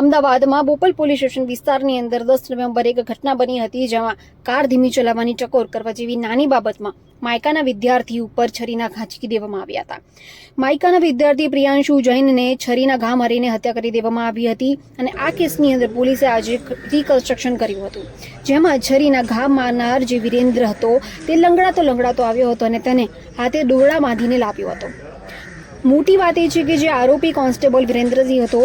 અમદાવાદમાં Bopal police station વિસ્તારની અંદર દસ નવેમ્બરે એક ઘટના બની હતી, જેમાં કાર ધીમી ચલાવવાની ટકોર કરવા જેવી નાની બાબતમાં માયકાના વિદ્યાર્થી ઉપર છરીના ઘા ચીકી દેવામાં આવ્યા હતા. માયકાના વિદ્યાર્થી પ્રિયાંશુ જૈનને છરીના ઘા મારીને હત્યા કરી દેવામાં આવી હતી અને આ કેસની અંદર પોલીસે આજે રિકન્સ્ટ્રક્શન કર્યું હતું. જેમાં છરીના ઘા મારનાર જે વિરેન્દ્ર હતો, તે લંગડાતો લંગડાતો આવ્યો હતો અને તેને હાથે દોરડા બાંધીને લાવ્યો હતો. મોટી વાત એ છે કે જે આરોપી કોન્સ્ટેબલ વિરેન્દ્રસિંહ હતો,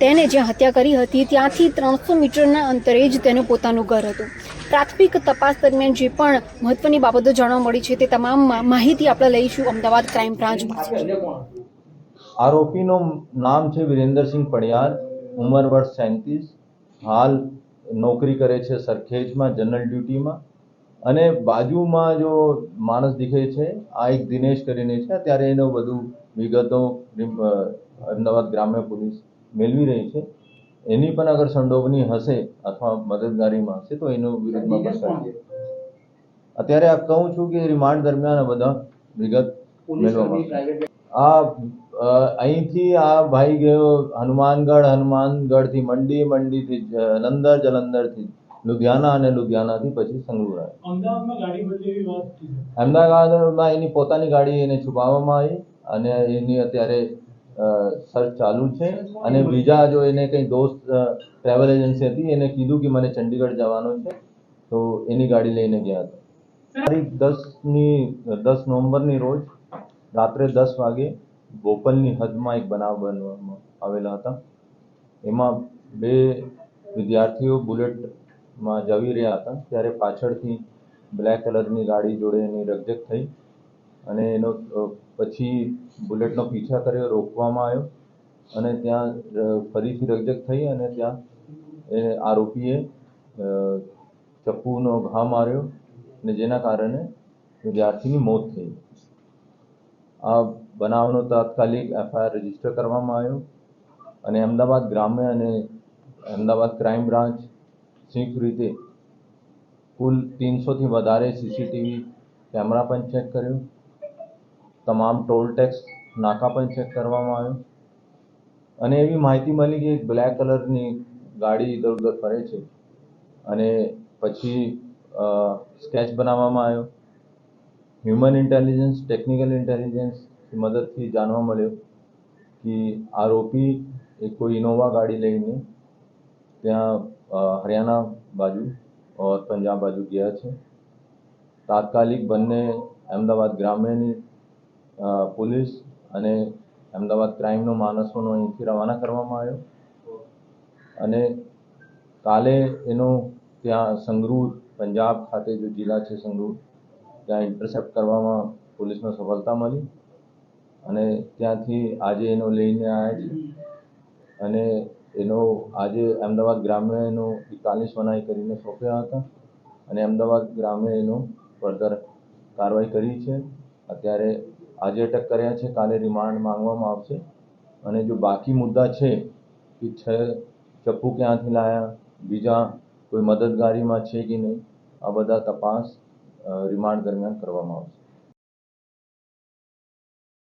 તેને જ્યાં હત્યા કરી હતી, ત્યાંથી ત્રણસો મીટરના અંતરે જ તેનું પોતાનું ઘર હતું. પ્રાથમિક તપાસ દરમિયાન જે પણ મહત્વની બાબતો જાણવા મળી છે તે તમામ માહિતી આપણે લઈશું અમદાવાદ ક્રાઇમ બ્રાન્ચમાંથી આરોપીનું નામ છે વિરેન્દ્રસિંહ પડિયાર, ઉંમર વર્ષ સેંતીસ હાલ નોકરી કરે છે સરખેજમાં, જનરલ ડ્યુટીમાં. અને બાજુમાં જો માણસ દીખે છે આ એક દિનેશ કરીને છે ત્યારે એનો બધું વિગતો અમદાવાદ ગ્રામ્ય પોલીસ મેળવી રહી છે. એની પણ અગર સંડોવણી હશે અથવા મદદગારીમાં હશે તો એનો વિરુદ્ધમાં પણ અત્યારે આ કહું છું કે રિમાન્ડ દરમિયાન આ બધા વિગત મેળવવામાં આ અહીંથી આ ભાઈ ગયો હનુમાનગઢ હનુમાનગઢથી મંડી મંડીથી જલંધર જલંધરથી લુધિયાના અને લુધિયાનાથી પછી સંગરૂર અમદાવાદમાં એની પોતાની ગાડી એને છુપાવવામાં આવી અને એની અત્યારે સર્ચ ચાલુ છે. અને બીજા જો એને કંઈ દોસ્ત ટ્રાવેલ એજન્સી હતી એને કીધું કે મને ચંડીગઢ જવાનું છે તો એની ગાડી લઈને ગયા હતા. તારીખ દસની દસ નવેમ્બરની રોજ રાત્રે દસ વાગે બોપલની હદમાં એક બનાવ બનવામાં આવેલા હતા. એમાં બે વિદ્યાર્થીઓ બુલેટમાં જવી રહ્યા હતા, ત્યારે પાછળથી બ્લેક કલરની ગાડી જોડે એની રકઝક થઈ અને એનો પછી બુલેટનો પીછા કર્યો, રોકવામાં આવ્યો અને ત્યાં ફરીથી રકઝક થઈ અને ત્યાં એ આરોપીએ ચપ્પુનો ઘા માર્યો અને જેના કારણે વિદ્યાર્થીની મોત થઈ. આ બનાવનો તાત્કાલિક એફઆઈઆર રજિસ્ટર કરવામાં આવ્યો અને અમદાવાદ ગ્રામ્ય અને અમદાવાદ ક્રાઇમ બ્રાન્ચ સંયુક્ત રીતે કુલ ત્રણસોથી વધારે સીસીટીવી કેમેરા પણ ચેક કર્યું. તમામ ટોલ ટેક્સ નાકા પણ ચેક કરવામાં આવ્યો. અને એવી માહિતી મળી કે એક બ્લેક કલરની ગાડી ઇધર ઉધર ફરે છે અને પછી સ્કેચ બનાવવામાં આવ્યો. હ્યુમન ઇન્ટેલિજન્સ ટેકનિકલ ઇન્ટેલિજન્સ મદદથી જાણવા મળ્યું કે આરોપી એ કોઈ ઇનોવા ગાડી લઈને ત્યાં હરિયાણા બાજુ ઓર પંજાબ બાજુ ગયા છે. તાત્કાલિક બંને અમદાવાદ ગ્રામ્યની પોલીસ અને અમદાવાદ ક્રાઇમનો માણસોનો અહીંથી રવાના કરવામાં આવ્યો. અને કાલે એનો ત્યાં સંગરૂર, પંજાબ ખાતે જે જિલ્લા છે સંગરૂર, ત્યાં ઇન્ટરસેપ્ટ કરવામાં પોલીસને સફળતા મળી. અને ત્યાંથી આજે એનો લઈને આવ્યા છે. અને એનો આજે અમદાવાદ ગ્રામ્ય એનો એકતાલીસ મનાઈ કરીને સોંપ્યા હતા અને અમદાવાદ ગ્રામે એનો ફર્ધર કાર્યવાહી કરી છે. અત્યારે આજે અટક કર્યા છે, કાલે રિમાન્ડ માંગવામાં આવશે. અને જો બાકી મુદ્દા છે કે છે ચપ્પુ ક્યાંથી લાયા, બીજા કોઈ મદદગારીમાં છે કે નહીં, આ બધા તપાસ રિમાન્ડ દરમિયાન કરવામાં આવશે.